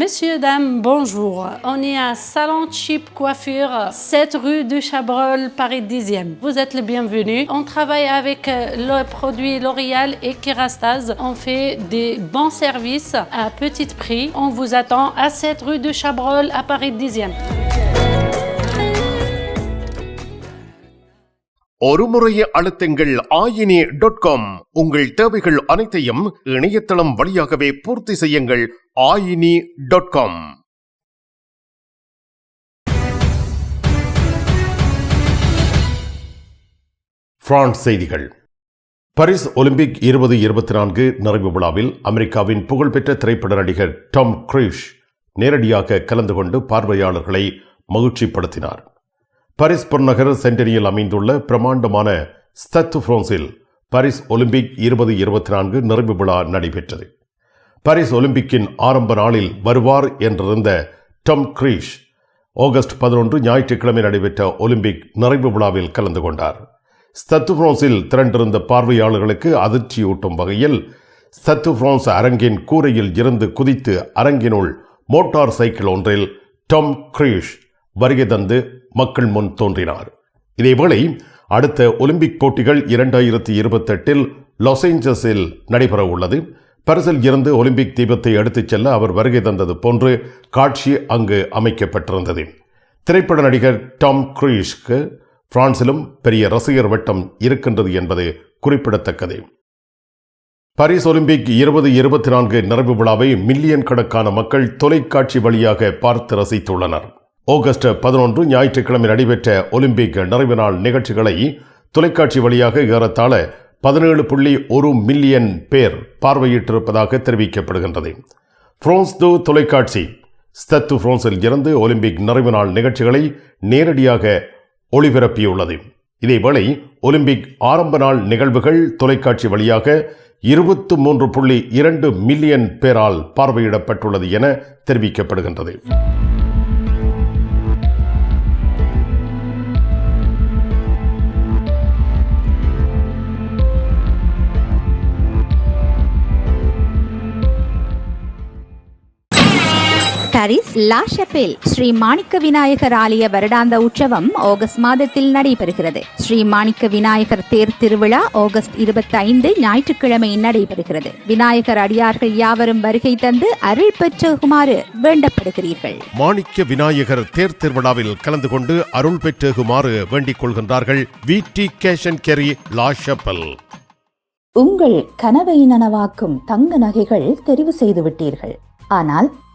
Messieurs, dames, bonjour. On est à Salon Chip Coiffure, 7 rue du Chabrol, Paris 10e. Vous êtes le bienvenu. On travaille avec euh, le produit L'Oréal et Kerastase. On fait des bons services à petit prix. On vous attend à 7 rue du Chabrol, à Paris 10e. ஒரு முறைய அழுத்துங்கள் ஆயினி dot com உங்கள் தேவைகள் அனைத்தையும் இணையதளம் வழியாகவே பூர்த்தி செய்யுங்கள் Aayini dot com France செய்திகள். பாரிஸ் ஒலிம்பிக் இருபது இருபத்தி நான்கு நிறைவு விழாவில் அமெரிக்காவின் புகழ்பெற்ற திரைப்பட நடிகர் டாம் கிரீஷ் நேரடியாக கலந்து கொண்டு பார்வையாளர்களை மகிழ்ச்சிப்படுத்தினார். பாரிஸ் புறநகர் சென்டனியில் அமைந்துள்ள பிரமாண்டமான ஸ்தத்து பிரான்சில் பாரிஸ் ஒலிம்பிக் இருபது இருபத்தி நான்கு நிறைவு விழா நடைபெற்றது. பாரிஸ் ஒலிம்பிக்கின் ஆரம்ப நாளில் வருவார் என்றிருந்த டம் கிரீஷ் ஆகஸ்ட் பதினொன்று ஞாயிற்றுக்கிழமை நடைபெற்ற ஒலிம்பிக் நிறைவு விழாவில் கலந்து கொண்டார். ஸ்தத்து பிரான்சில் திரண்டிருந்த பார்வையாளர்களுக்கு அதிர்ச்சியூட்டும் வகையில் ஸ்தத்து பிரான்ஸ் அரங்கின் கூரையில் இருந்து குதித்து அரங்கினுள் மோட்டார் சைக்கிள் ஒன்றில் டம் கிரீஷ் வருகை தந்து மக்கள் முன் தோன்றினார். இதேவேளை அடுத்த ஒலிம்பிக் போட்டிகள் இரண்டாயிரத்தி இருபத்தெட்டில் லாஸ் ஏஞ்சல்ஸில் நடைபெற உள்ளது பரிசில் இருந்து ஒலிம்பிக் தீபத்தை எடுத்துச் செல்ல அவர் வருகை தந்தது போன்று காட்சி அங்கு அமைக்கப்பட்டிருந்தது. திரைப்பட நடிகர் டாம் கிரீஷ்க்கு பிரான்சிலும் பெரிய ரசிகர் வட்டம் இருக்கின்றது என்பது குறிப்பிடத்தக்கது. பாரிஸ் ஒலிம்பிக் இருபது இருபத்தி நான்கு நிறைவு விழாவை மில்லியன் கணக்கான மக்கள் தொலைக்காட்சி வழியாக பார்த்து ரசித்துள்ளனர். ஆகஸ்ட் பதினொன்று ஞாயிற்றுக்கிழமை நடைபெற்ற ஒலிம்பிக் நிறைவு நாள் நிகழ்ச்சிகளை தொலைக்காட்சி வழியாக ஏறத்தாழ பதினேழு புள்ளி ஒரு மில்லியன் பேர் பார்வையிட்டிருப்பதாக தெரிவிக்கப்படுகின்றது. பிரான்ஸ் து தொலைக்காட்சி ஸ்தத்து பிரான்சில் இருந்து ஒலிம்பிக் நிறைவு நாள் நிகழ்ச்சிகளை நேரடியாக ஒளிபரப்பியுள்ளது. இதேவேளை ஒலிம்பிக் ஆரம்ப நாள் நிகழ்வுகள் தொலைக்காட்சி வழியாக இருபத்து மூன்று புள்ளி இரண்டு மில்லியன் பேரால் பார்வையிடப்பட்டுள்ளது என தெரிவிக்கப்படுகின்றது. Paris La Chapelle Shri Manikka Vinayagar ஆலய வருடாந்த உற்சவம் ஆகஸ்ட் மாதத்தில் நடைபெறுகிறது. ஸ்ரீ மாணிக்க விநாயகர் தேர் திருவிழா ஆகஸ்ட் இருபத்தி ஐந்து ஞாயிற்றுக்கிழமை நடைபெறுகிறது. விநாயகர் அடியார்கள் யாவரும் வருகை தந்து அருள் பெற்றுகுமாறு வேண்டப்படுகிறீர்கள். மாணிக்க விநாயகர் தேர் திருவிழாவில் கலந்து கொண்டு அருள் பெற்றுகுமாறு வேண்டிக் கொள்கின்றார்கள் V. D. Cash and carry La Chapelle உங்கள் கனவை நனவாக்கும் தங்க நகைகள் தெரிவு செய்து விட்டீர்கள் ஆனால்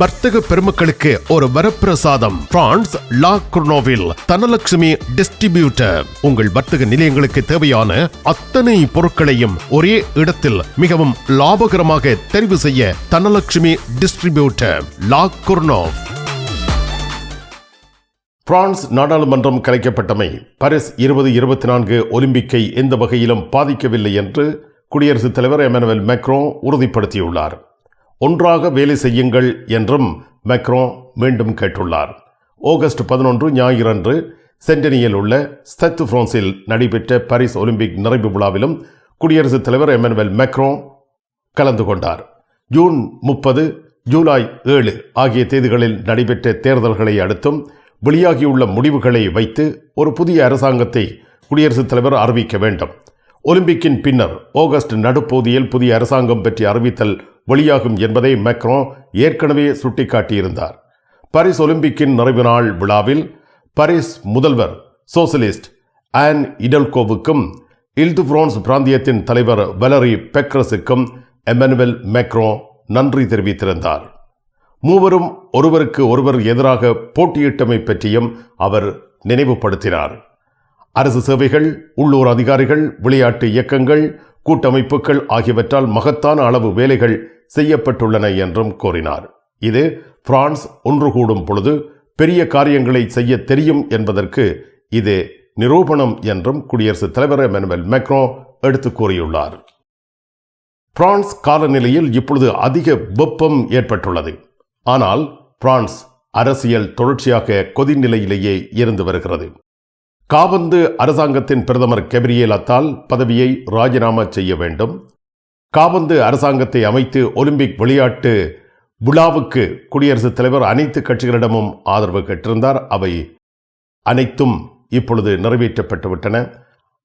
வர்த்தக பெருமக்களுக்கு ஒரு வரப்பிரசாதம். பிரான்ஸ் லா குர்னோவில் தனலட்சுமி டிஸ்ட்ரிபியூட்டர். உங்கள் வர்த்தக நிலையங்களுக்கு தேவையான அத்தனை பொருட்களையும் ஒரே இடத்தில் மிகவும் லாபகரமாக தெரிவு செய்ய Dhanalakshmi distributor. La Courneuve France நாடாளுமன்றம் கலைக்கப்பட்டமை பாரிஸ் இருபது இருபத்தி நான்கு ஒலிம்பிக்கை எந்த வகையிலும் பாதிக்கவில்லை என்று குடியரசுத் தலைவர் எமனுவல் மேக்ரோ உறுதிப்படுத்தியுள்ளார். ஒன்றாக வேலை செய்யுங்கள் என்றும் மெக்ரோ மீண்டும் கேட்டுள்ளார். ஆகஸ்ட் பதினொன்று ஞாயிறன்று சென்டனியில் உள்ள ஸ்தத்து பிரான்சில் நடைபெற்ற பாரிஸ் ஒலிம்பிக் நிறைவு விழாவிலும் குடியரசுத் தலைவர் எமனுவல் மெக்ரோ கலந்து கொண்டார். ஜூன் முப்பது ஜூலை ஏழு ஆகிய தேதிகளில் நடைபெற்ற தேர்தல்களை அடுத்தும் வெளியாகியுள்ள முடிவுகளை வைத்து ஒரு புதிய அரசாங்கத்தை குடியரசுத் தலைவர் அறிவிக்க வேண்டும். ஒலிம்பிக்கின் பின்னர் ஆகஸ்ட் நடுப்பகுதியில் புதிய அரசாங்கம் பற்றி அறிவித்தல் வெளியாகும் என்பதை மெக்ரோ ஏற்கனவே சுட்டிக்காட்டியிருந்தார். பாரிஸ் ஒலிம்பிக்கின் நிறைவு நாள் விழாவில் பாரிஸ் முதல்வர் சோசலிஸ்ட் ஆன் இடல்கோவுக்கும் இல்து பிரான்ஸ் பிராந்தியத்தின் தலைவர் வெலரி பெக்ரஸுக்கும் எமனுவல் மெக்ரோ நன்றி தெரிவித்திருந்தார். மூவரும் ஒருவருக்கு ஒருவர் எதிராக போட்டியிட்டமை பற்றியும் அவர் நினைவுபடுத்தினார். அரசு சேவைகள் உள்ளூர் அதிகாரிகள் விளையாட்டு இயக்கங்கள் கூட்டமைப்புகள் ஆகியவற்றால் மகத்தான அளவு வேலைகள் செய்யப்பட்டுள்ளன என்றும் கூறினார். இது பிரான்ஸ் ஒன்று கூடும் பொழுது பெரிய காரியங்களை செய்ய தெரியும் என்பதற்கு இது நிரூபணம் என்றும் குடியரசுத் தலைவர் எமனுவல் மேக்ரோ எடுத்து கூறியுள்ளார். பிரான்ஸ் காலநிலையில் இப்பொழுது அதிக வெப்பம் ஏற்பட்டுள்ளது. ஆனால் பிரான்ஸ் அரசியல் தொடர்ச்சியாக கொதிநிலையிலேயே இருந்து வருகிறது. காபந்து அரசாங்கத்தின் பிரதமர் கெப்ரியேல் அத்தால் பதவியை ராஜினாமா செய்ய வேண்டும். காபந்து அரசாங்கத்தை அமைத்து ஒலிம்பிக் விளையாட்டு விழாவுக்கு குடியரசுத் தலைவர் அனைத்து கட்சிகளிடமும் ஆதரவு கேட்டிருந்தார். அவை அனைத்தும் இப்பொழுது நிறைவேற்றப்பட்டுவிட்டன.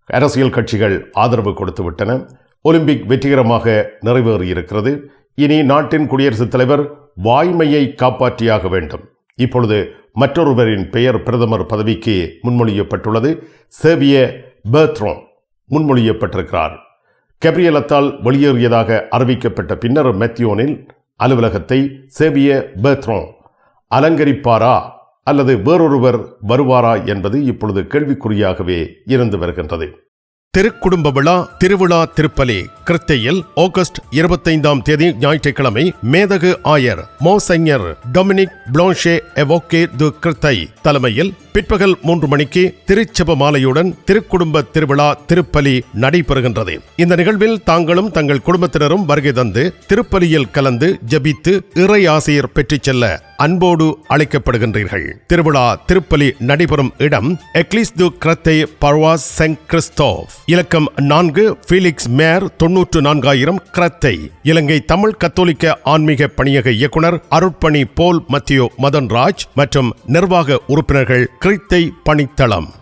அரசியல் கட்சிகள் ஆதரவு கொடுத்துவிட்டன. ஒலிம்பிக் வெற்றிகரமாக நிறைவேறியிருக்கிறது. இனி நாட்டின் குடியரசுத் தலைவர் வாய்மையை காப்பாற்றியாக வேண்டும். இப்பொழுது மற்றொருவரின் பெயர் பிரதமர் பதவிக்கு முன்மொழியப்பட்டுள்ளது. சேவிய பேத்ரோன் முன்மொழியப்பட்டிருக்கிறார். கெப்ரியலத்தால் வெளியேறியதாக அறிவிக்கப்பட்ட பின்னர் மெத்தியோனில் அலுவலகத்தை சேவிய பேத்ரோன் அலங்கரிப்பாரா அல்லது வேறொருவர் வருவாரா என்பது இப்பொழுது கேள்விக்குறியாகவே இருந்து வருகின்றது. திருக்குடும்ப விழா திருவிழா திருப்பலி கிருத்தையில் ஆகஸ்ட் இருபத்தைந்தாம் தேதி ஞாயிற்றுக்கிழமை மேதகு ஆயர் மோசைஞர் டொமினிக் பிளான்ஷே எவோகே து கிருத்தை தலைமையில் பிற்பகல் மூன்று மணிக்கு திருச்சப மாலையுடன் திருக்குடும்ப திருவிழா திருப்பலி நடைபெறுகின்றது. இந்த நிகழ்வில் தாங்களும் தங்கள் குடும்பத்தினரும் வருகை தந்து திருப்பலியில் கலந்து ஜபித்து இறை ஆசிரியர் பெற்றுச் செல்ல அன்போடு அழைக்கப்படுகின்றீர்கள். திருவிழா திருப்பலி நடைபெறும் இடம் எக்லிஸ் து கிரத்தை பர்வாஸ் செங் கிறிஸ்தோவ். இலக்கம் நான்கு ஃபீலிக்ஸ் மேர் தொன்னூற்று நான்காயிரம் கிரத்தை. இலங்கை தமிழ் கத்தோலிக்க ஆன்மீக பணியக இயக்குனர் அருட்பணி போல் மத்தியோ மதன்ராஜ் மற்றும் நிர்வாக உறுப்பினர்கள் கிறித்தை பணித்தளம்.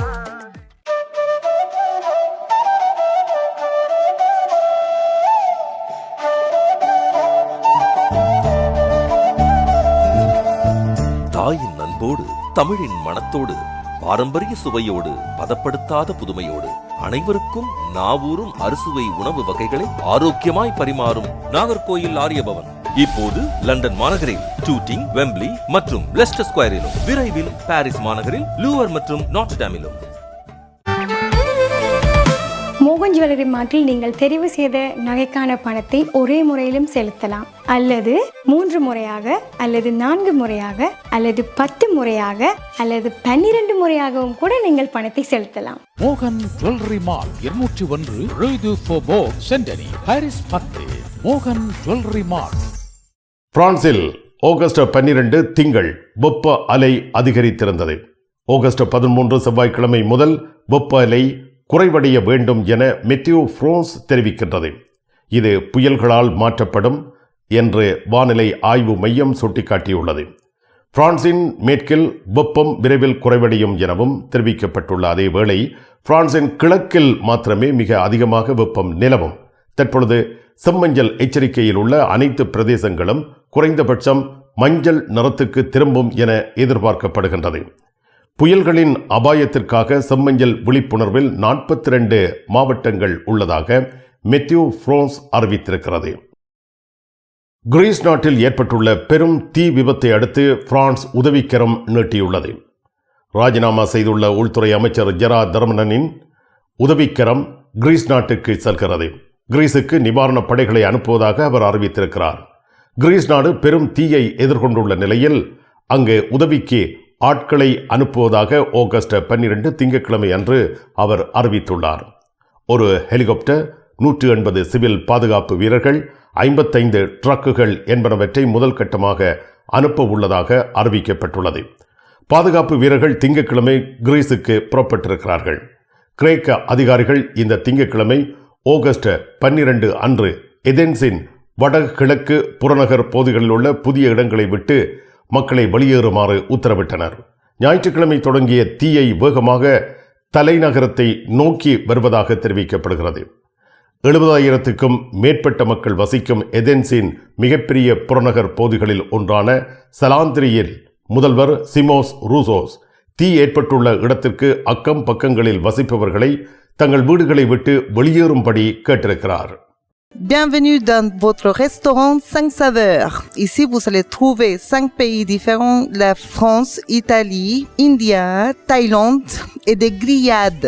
தாயின் அன்போடு தமிழின் மனத்தோடு பாரம்பரிய சுவையோடு பதப்படுத்தாத புதுமையோடு அனைவருக்கும் நாவூரும் அறுசுவை உணவு வகைகளை ஆரோக்கியமாய் பரிமாறும் நாகர்கோயில் ஆரியபவன். இப்போது லண்டன் மாநகரில் டூட்டிங் வெம்ப்ளி மற்றும் லெஸ்டர் ஸ்கொயரிலும் விரைவில் பாரிஸ் மாநகரில் லூவர் மற்றும் நாட்டாமிலும் மோகன் ஜுவல்லரி மார்ட்டில் நீங்கள் தெரிவு செய்த நகைக்கான பணத்தை ஒரே முறையிலும் செலுத்தலாம். அல்லது மூன்று முறையாக அல்லது நான்கு முறையாக அல்லது பத்து முறையாக அல்லது பன்னிரண்டு முறையாகவும் கூட நீங்கள் பணத்தை செலுத்தலாம். மோகன் ஜுவல்லரி மால் இருநூற்றி ஒன்று சென்டனி பாரிஸ் பத்து மோகன் ஜுவல்லரி மால். பிரான்சில் ஆகஸ்ட் பன்னிரண்டு திங்கள் வெப்ப அலை அதிகரித்திருந்தது. ஆகஸ்ட் பதிமூன்று செவ்வாய்க்கிழமை முதல் வெப்ப அலை குறைவடைய வேண்டும் என மெத்தியோ ஃப்ரோன்ஸ் தெரிவிக்கின்றது. இது புயல்களால் மாற்றப்படும் என்று வானிலை ஆய்வு மையம் சுட்டிக்காட்டியுள்ளது. பிரான்சின் மேற்கில் வெப்பம் விரைவில் குறைவடையும் எனவும் தெரிவிக்கப்பட்டுள்ள அதே வேளை பிரான்சின் கிழக்கில் மாத்திரமே மிக அதிகமாக வெப்பம் நிலவும். தற்பொழுது செம்மஞ்சள் எச்சரிக்கையில் உள்ள அனைத்து பிரதேசங்களும் குறைந்தபட்சம் மஞ்சள் நிறத்துக்கு திரும்பும் என எதிர்பார்க்கப்படுகின்றது. புயல்களின் அபாயத்திற்காக செம்மஞ்சள் விழிப்புணர்வில் நாற்பத்தி ரெண்டு மாவட்டங்கள் உள்ளதாக மெத்யூ ஃப்ரோன்ஸ் அறிவித்திருக்கிறது. கிரீஸ் நாட்டில் ஏற்பட்டுள்ள பெரும் தீ விபத்தை அடுத்து பிரான்ஸ் உதவிக்கரம் நீட்டியுள்ளது. ராஜினாமா செய்துள்ள உள்துறை அமைச்சர் ஜெரா தர்மனனின் உதவிக்கரம் கிரீஸ் நாட்டுக்கு செல்கிறது. கிரீஸுக்கு நிவாரணப் படைகளை அனுப்புவதாக அவர் அறிவித்திருக்கிறார். கிரீஸ் நாடு பெரும் தீயை எதிர்கொண்டுள்ள நிலையில் அங்கு உதவிக்கு ஆட்களை அனுப்புவதாக ஆகஸ்ட் பன்னிரண்டு திங்கட்கிழமை அன்று அவர் அறிவித்துள்ளார். ஒரு ஹெலிகாப்டர் நூற்று எண்பது சிவில் பாதுகாப்பு வீரர்கள் ஐம்பத்தைந்து ட்ரக்குகள் என்பனவற்றை முதல் கட்டமாக அனுப்ப உள்ளதாக அறிவிக்கப்பட்டுள்ளது. பாதுகாப்பு வீரர்கள் திங்கட்கிழமை கிரீஸுக்கு புறப்பட்டிருக்கிறார்கள். கிரேக்க அதிகாரிகள் இந்த திங்கட்கிழமை ஆகஸ்ட் பன்னிரண்டு அன்று எதென்ஸின் வடகிழக்கு புறநகர் பகுதிகளில் உள்ள புதிய இடங்களை விட்டு மக்களை வெளியேறுமாறு உத்தரவிட்டனர். ஞாயிற்றுக்கிழமை தொடங்கிய தீயை வேகமாக தலைநகரத்தை நோக்கி வருவதாக தெரிவிக்கப்படுகிறது. எழுபதாயிரத்துக்கும் மேற்பட்ட மக்கள் வசிக்கும் எதென்ஸின் மிகப்பெரிய புறநகர் பகுதிகளில் ஒன்றான சலாந்திரியில் முதல்வர் சிமோஸ் ரூசோஸ் தீ ஏற்பட்டுள்ள இடத்திற்கு அக்கம் பக்கங்களில் வசிப்பவர்களை தங்கள் வீடுகளை விட்டு வெளியேறும்படி கேட்டிருக்கிறார் Bienvenue dans votre restaurant 5 saveurs. Ici, vous allez trouver 5 pays différents, la France, Italie, India, Thaïlande et des grillades.